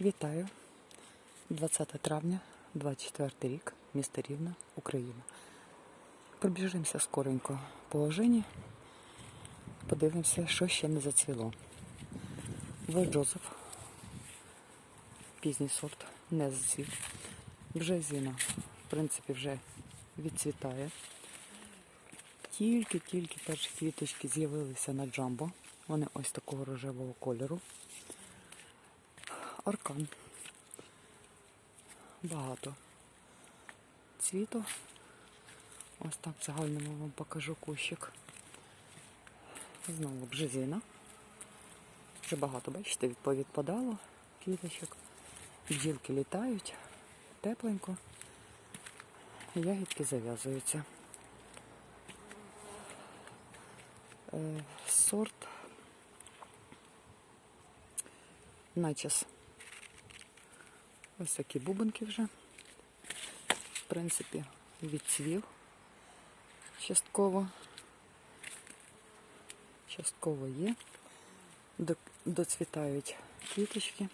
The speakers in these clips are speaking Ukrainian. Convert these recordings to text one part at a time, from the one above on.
Вітаю! 20 травня, 24 рік, місто Рівне, Україна. Пробіжимося скоренько по ожині. Подивимося, що ще не зацвіло. В Джозеф. Пізній сорт не зацвів. Вже зіна, в принципі, вже відцвітає. Тільки-тільки перші квіточки з'явилися на джамбо. Вони ось такого рожевого кольору. Аркан. Багато цвіту. Ось так в загальному вам покажу кущик. Знову бжезина. Вже багато, бачите, відповідпадало квіточок. Бджілки літають, тепленько. Ягідки зав'язуються. Е, Сорт начес. Ось такі бубенки вже. В принципі, відцвів частково. Частково є. Доцвітають квіточки.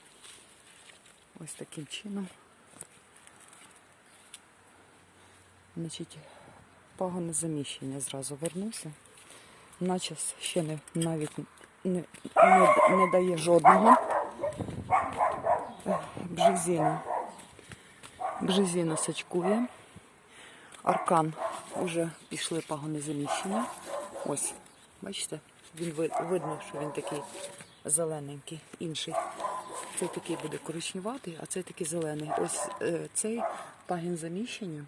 Ось таким чином. Значить, пагоне заміщення зразу вернуся. Начес ще не, навіть не, не, не дає жодного. Бжезіна. Бжезіна сачкує. Аркан вже пішли пагони заміщення. Ось, бачите, він видно, що він такий зелененький, інший. Цей такий буде коричневатий, а цей такий зелений. Ось е, цей пагін заміщення.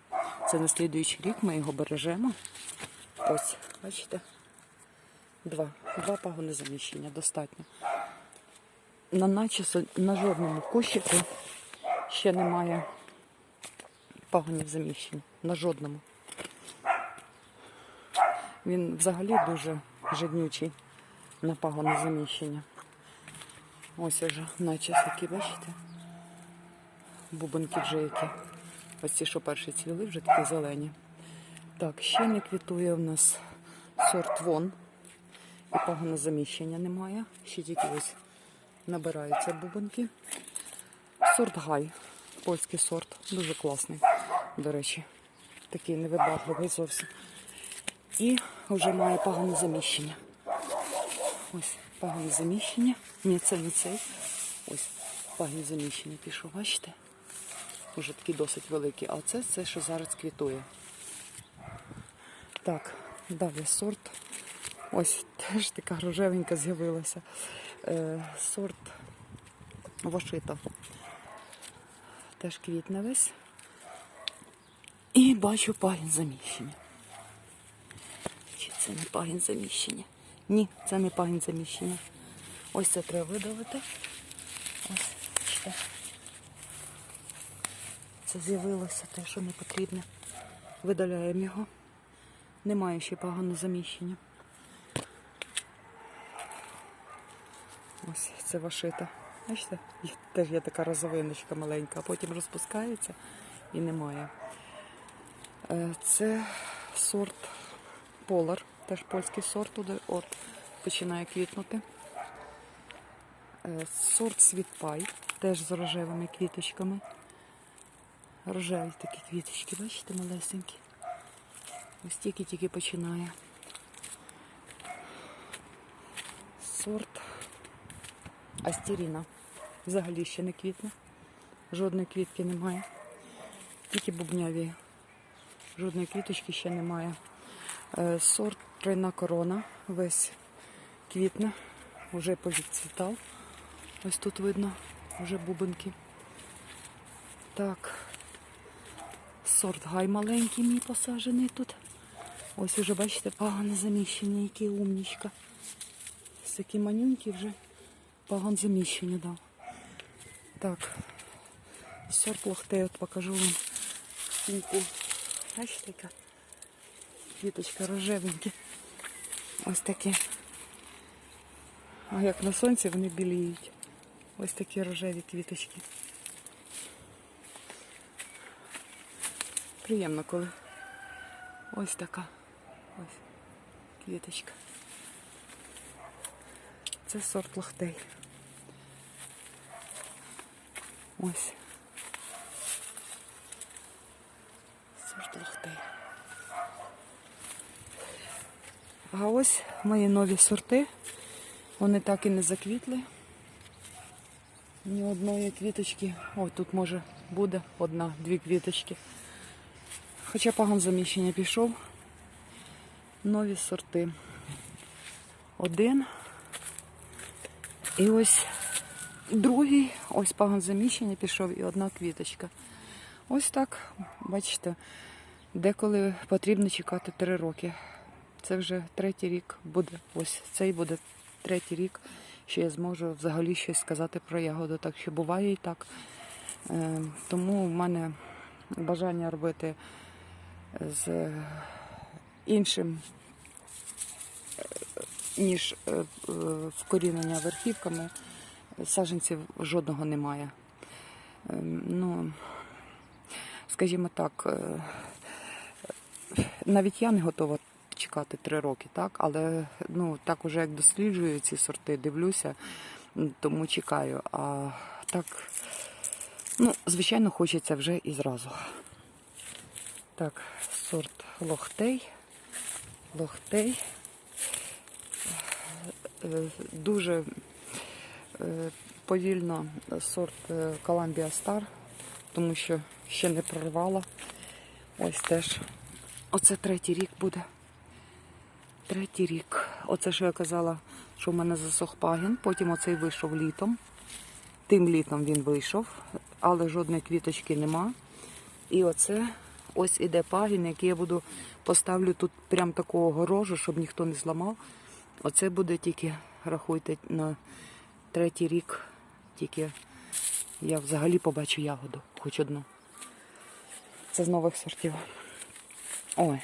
Це на слідуючий рік ми його бережемо. Ось, бачите? Два. Два пагони заміщення достатньо. На начису на жодному кущику ще немає пагонів заміщень. На жодному. Він взагалі дуже жаднючий на пагони заміщення. Ось уже начис які, бачите? Бубенки вже які. Ось ці, що перші цвіли, вже такі зелені. Так, ще не квітує в нас сорт вон. І пагоно заміщення немає. Ще тільки ось набираються бубенки. Сорт гай. Польський сорт. Дуже класний, до речі. Такий невибагливий зовсім. І вже має пагоне заміщення. Ось пагоне заміщення. Ні, це не цей. Ось пагоне заміщення пішов, бачите? Уже такий досить великий. А це це, що зараз квітує. Так, далі сорт. Ось теж така рожевенька з'явилася. Е, сорт Вашита. Теж квітне весь. І бачу пагін заміщення. Чи це не пагін заміщення? Ні, це не пагін заміщення. Ось це треба видалити. Ось, бачите. Це з'явилося те, що не потрібне. Видаляємо його. Немає ще пагано заміщення. Ось це вашита. Бачите? Теж є така розовиночка маленька, а потім розпускається і немає. Е, Це сорт Полар, теж польський сорт, от- от починає квітнути. Е, Сорт Світпай, теж з рожевими квіточками. Рожеві такі квіточки, бачите, малесенькі. Ось тільки-тільки починає. Сорт Астеріна. Взагалі ще не квітне. Жодної квітки немає. Тільки бубняві. Жодної квіточки ще немає. Е, Сорт тройна корона. Весь квітне. Вже повідцвітав. Ось тут видно вже бубенки. Так. Сорт гай маленький мій посаджений тут. Ось уже, бачите, пагане заміщення, який умнічка. Такі манюнькі вже пагон заміщення дав. Так. Сорт лохтей, от покажу вам стінку. Бачите, яка квіточка рожевенькі. Ось такі. А як на сонці вони біліють. Ось такі рожеві квіточки. Приємно, коли ось така ось квіточка. Це сорт лохтей. Ось. Сорт лохтей. А ось мої нові сорти. Вони так і не заквітли. Ні одної квіточки. Ой, тут може буде одна, дві квіточки. Хоча пагон заміщення пішов. Нові сорти. Один. І ось другий, ось пагон заміщення пішов і одна квіточка. Ось так, бачите, деколи потрібно чекати три роки. Це вже третій рік буде. Ось цей буде третій рік, що я зможу взагалі щось сказати про ягоду. Так що буває і так. Е, Тому в мене бажання робити з іншим, ніж е, е, вкорінення верхівками. Саженців жодного немає. Е, Ну, скажімо так, е, навіть я не готова чекати три роки, так? Але ну, так уже як досліджую ці сорти, дивлюся, тому чекаю. А так, ну, звичайно, хочеться вже і зразу. Так, сорт лохтей. Лохтей. Е, Дуже е, повільно сорт е, Columbia Star, тому що ще не прорвала. Ось теж. Оце третій рік буде. Третій рік. Оце що я казала, що в мене засох пагін. Потім оцей вийшов літом. Тим літом він вийшов, але жодної квіточки нема. І оце ось іде пагін, який я буду поставлю тут прям такого горожу, щоб ніхто не зламав. Оце буде тільки, рахуйте, на третій рік. Тільки я взагалі побачу ягоду, хоч одну. Це з нових сортів. Ой,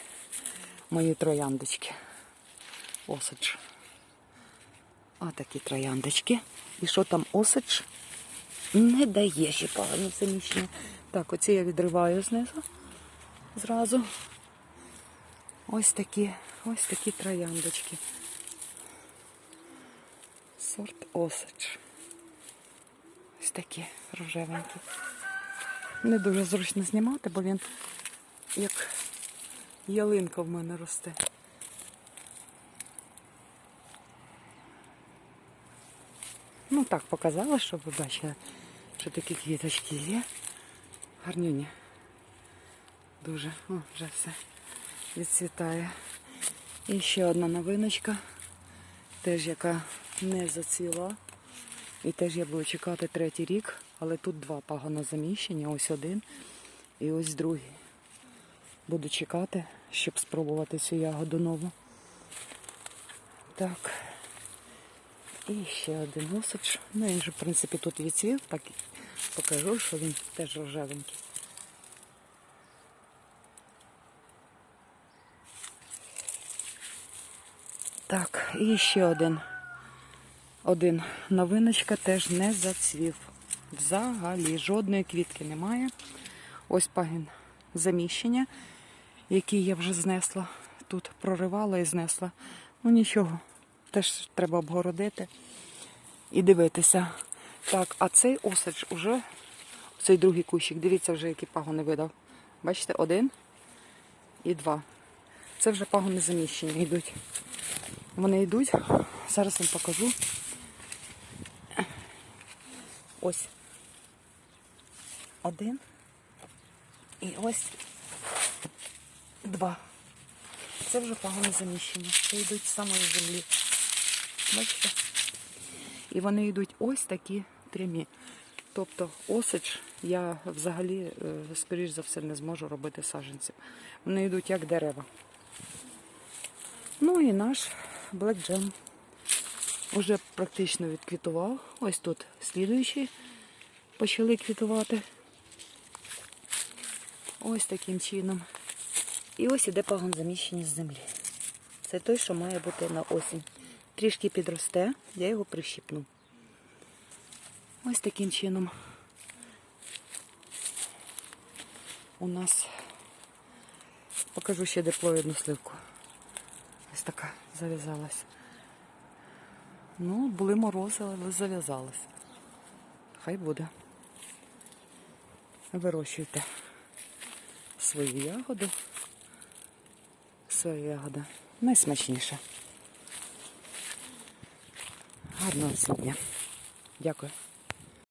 мої трояндочки. Осадж. А такі трояндочки. І що там осадж? Не дає ще погано заміщення. Так, оці я відриваю знизу. Зразу. Ось такі, ось такі трояндочки. Сорт осадж. Ось такі рожевенькі. Не дуже зручно знімати, бо він як ялинка в мене росте. Ну так показала, щоб ви бачили, що такі квіточки є. Гарнюні. Дуже. О, вже все відцвітає. І ще одна новиночка, теж яка не зацвіла. І теж я буду чекати третій рік, але тут два пагано заміщення, ось один і ось другий. Буду чекати, щоб спробувати цю ягоду нову. Так. І ще один осадж. Ну, він же, в принципі, тут відцвів, так покажу, що він теж рожевенький. Так, і ще один. Один новиночка теж не зацвів. Взагалі жодної квітки немає. Ось пагін заміщення, який я вже знесла. Тут проривала і знесла. Ну нічого, теж треба обгородити і дивитися. Так, а цей осадж уже, цей другий кущик, дивіться вже, які пагони видав. Бачите, один і два. Це вже пагони заміщення йдуть. Вони йдуть. Зараз вам покажу. Ось. Один. І ось два. Це вже пагони заміщення. Це йдуть з самої землі. Бачите? І вони йдуть ось такі прямі. Тобто осич я взагалі, е, скоріш за все, не зможу робити саджанців. Вони йдуть як дерева. Ну і наш Black Jam вже практично відквітував. Ось тут слідуючі почали квітувати. Ось таким чином. І ось іде пагон заміщення з землі. Це той, що має бути на осінь. Трішки підросте, я його прищипну. Ось таким чином. У нас покажу ще диплоїдну сливку. Ось така зав'язалась. Ну, були морози, але зав'язалися. Хай буде. Вирощуйте свої ягоди. Свої ягоди. Найсмачніше. Гарного дня. Дякую.